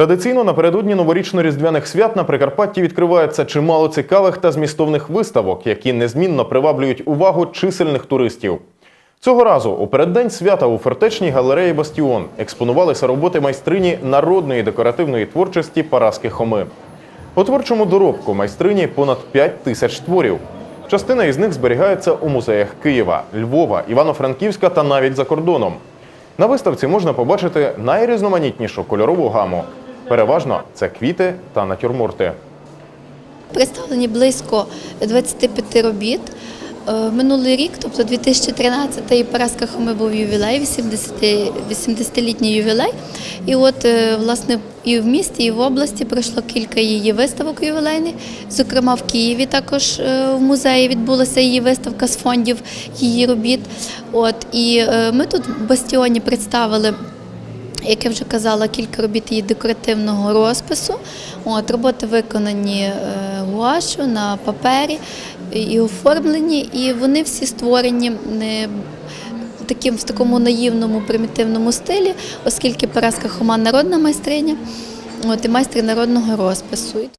Традиційно напередодні новорічно-різдвяних свят на Прикарпатті відкривається чимало цікавих та змістовних виставок, які незмінно приваблюють увагу чисельних туристів. Цього разу у переддень свята у фортечній галереї Бастіон експонувалися роботи майстрині народної декоративної творчості Параски Хоми. У творчому доробку майстрині понад 5 тисяч творів. Частина із них зберігається у музеях Києва, Львова, Івано-Франківська та навіть за кордоном. На виставці можна побачити найрізноманітнішу кольорову гаму. Переважно це квіти та натюрморти. Представлені близько 25 робіт. Е, Минулий рік, тобто 2013 Параска Хоми був ювілей, 80 80-літній ювілей. І от, е, власне, і в місті, і в області пройшло кілька її виставок ювілейних. Зокрема, в Києві також е, в музеї відбулася її виставка з фондів її робіт. От, і ми тут в Бастіоні представили як я вже казала, кілька робіт її декоративного розпису. От, роботи виконані е, гуашу на папері і оформлені, і вони всі створені не таким в такому наївному примітивному стилі, оскільки Параска Хома народна майстриня, от, і майстри народного розпису.